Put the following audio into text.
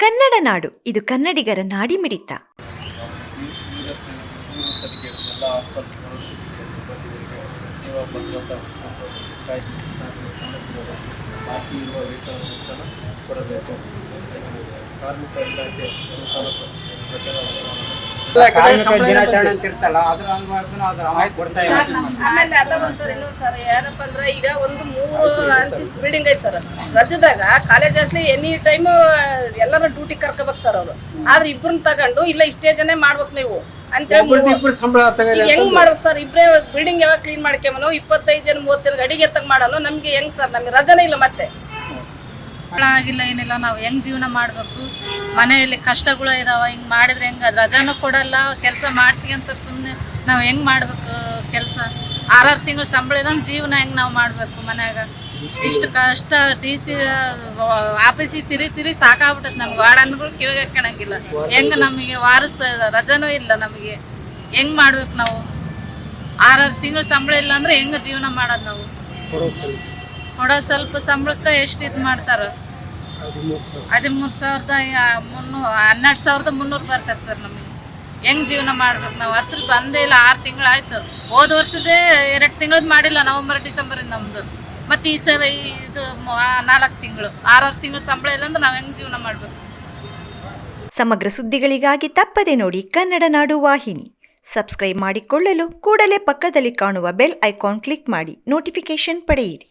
ಕನ್ನಡ ನಾಡು ಇದು ಕನ್ನಡಿಗರ ನಾಡಿ ಮಿಡಿತ ಕಾರ್ಮಿಕ ಇಲಾಖೆ ಅನುಸಾರ ಕಾರ್ಮಿಕ ದಿನಾಚರಣೆ ಅಂತ ಇರ್ತಲ್ಲ ಅದ್ರ ಅಂಗವಾಗಿ ಅದು ಅಮೌಂಟ್ ಕೊಡ್ತಾ ಇಲ್ಲ ಆಮೇಲೆ ಅದ ಒಂದ್ ಸರ್ ಇನ್ನೊಂದ್ ಸರ್ ಏನಪ್ಪ ಅಂದ್ರೆ ಈಗ ಒಂದು ಮೂರು ಅಂತಿಸ್ ಬಿಲ್ಡಿಂಗ್ ಐತೆ ಸರ್. ರಜದಾಗ ಕಾಲೇಜ್ ಅಷ್ಟೇ ಎನಿ ಟೈಮ್ ಎಲ್ಲರ ಡ್ಯೂಟಿ ಕರ್ಕೋಬೇಕು ಸರ್ ಅವರು. ಆದ್ರೆ ಇಬ್ರನ್ನ ತಗೊಂಡು ಇಲ್ಲ ಇಷ್ಟೇ ಜನ ಮಾಡ್ಬೇಕು ನೀವು. ಅಂತ ಹೆಂಗ್ ಮಾಡ್ಬೇಕು ಸರ್? ಇಬ್ರೇ ಬಿಲ್ಡಿಂಗ್ ಯಾವಾಗ ಕ್ಲೀನ್ ಮಾಡ್ಕೊಂಬನು ಇಪ್ಪತ್ತೈದು ಜನ ಮೂವತ್ತೈದು ಅಡಿಗೆ ತಗ ಮಾಡೋನು ನಮ್ಗೆ ಹೆಂಗ್ ಸರ್? ನಮ್ಗೆ ರಜನೇ ಇಲ್ಲ ಮತ್ತೆ. ಆಗಿಲ್ಲ, ಏನಿಲ್ಲ, ನಾವು ಹೆಂಗ್ ಜೀವನ ಮಾಡಬೇಕು? ಮನೆಯಲ್ಲಿ ಕಷ್ಟಗಳು ಇದಾವ, ಹಿಂಗ್ ಮಾಡಿದ್ರೆ ಹೆಂಗ? ರಜಾನು ಕೊಡಲ್ಲ, ಕೆಲಸ ಅಂತ ಸುಮ್ಮನೆ ನಾವು ಹೆಂಗ್ ಮಾಡ್ಬೇಕು ಕೆಲಸ? ಆರಾರು ತಿಂಗಳು ಸಂಬಳ ಇದಂಗೆ ಜೀವನ ಹೆಂಗ್ ನಾವು ಮಾಡ್ಬೇಕು ಮನ್ಯಾಗ? ಇಷ್ಟು ಕಷ್ಟ, ಡಿ ಸಿ, ಆಫೀಸಿಗೆ ತಿರಿ ತಿರಿ ಸಾಕಾಗ್ಬಿಟ್ಟೈತೆ ನಮ್ಗೆ. ವಾರ್ಡನ್ಗಳು ಕಿವಿಗೆ ಹಾಕೋಣಂಗಿಲ್ಲ ಹೆಂಗ್ ನಮಗೆ ವಾರಸ, ರಜಾನೂ ಇಲ್ಲ ನಮಗೆ. ಹೆಂಗ್ ಮಾಡ್ಬೇಕು ನಾವು? ಆರಾರು ತಿಂಗಳು ಸಂಬಳ ಇಲ್ಲ ಅಂದ್ರೆ ಹೆಂಗ್ ಜೀವನ ಮಾಡೋದು ನಾವು? ಕೊಡೋ ಸ್ವಲ್ಪ ಸಂಬಳಕ್ಕೆ ಎಷ್ಟು ಇದು ಮಾಡ್ತಾರ? ಹದಿಮೂರು ಸಾವಿರದ ಮುನ್ನೂರು ಹನ್ನೆರಡು ಸಾವಿರದ ಮುನ್ನೂರು ಬರ್ತದೆ ಸರ್ ನಮಗೆ. ಹೆಂಗ್ ಜೀವನ ಮಾಡ್ಬೇಕು ನಾವು? ಅಸಲು ಬಂದೇ ಇಲ್ಲ ಆರು ತಿಂಗಳು ಆಯ್ತು. ಹೋದ ವರ್ಷದೇ ಎರಡು ತಿಂಗಳದ್ದು ಮಾಡಿಲ್ಲ ನವಂಬರ್ ಡಿಸೆಂಬರಿಂದ ನಮ್ಮದು ಮತ್ತು ಈ ಸಲ ಇದು ನಾಲ್ಕು ತಿಂಗಳು. ಆರಾರು ತಿಂಗಳು ಸಂಬಳ ಇಲ್ಲ ಅಂದ್ರೆ ನಾವು ಹೆಂಗ್ ಜೀವನ ಮಾಡ್ಬೇಕು? ಸಮಗ್ರ ಸುದ್ದಿಗಳಿಗಾಗಿ ತಪ್ಪದೆ ನೋಡಿ ಕನ್ನಡ ನಾಡು ವಾಹಿನಿ. ಸಬ್ಸ್ಕ್ರೈಬ್ ಮಾಡಿಕೊಳ್ಳಲು ಕೂಡಲೇ ಪಕ್ಕದಲ್ಲಿ ಕಾಣುವ ಬೆಲ್ ಐಕಾನ್ ಕ್ಲಿಕ್ ಮಾಡಿ ನೋಟಿಫಿಕೇಶನ್ ಪಡೆಯಿರಿ.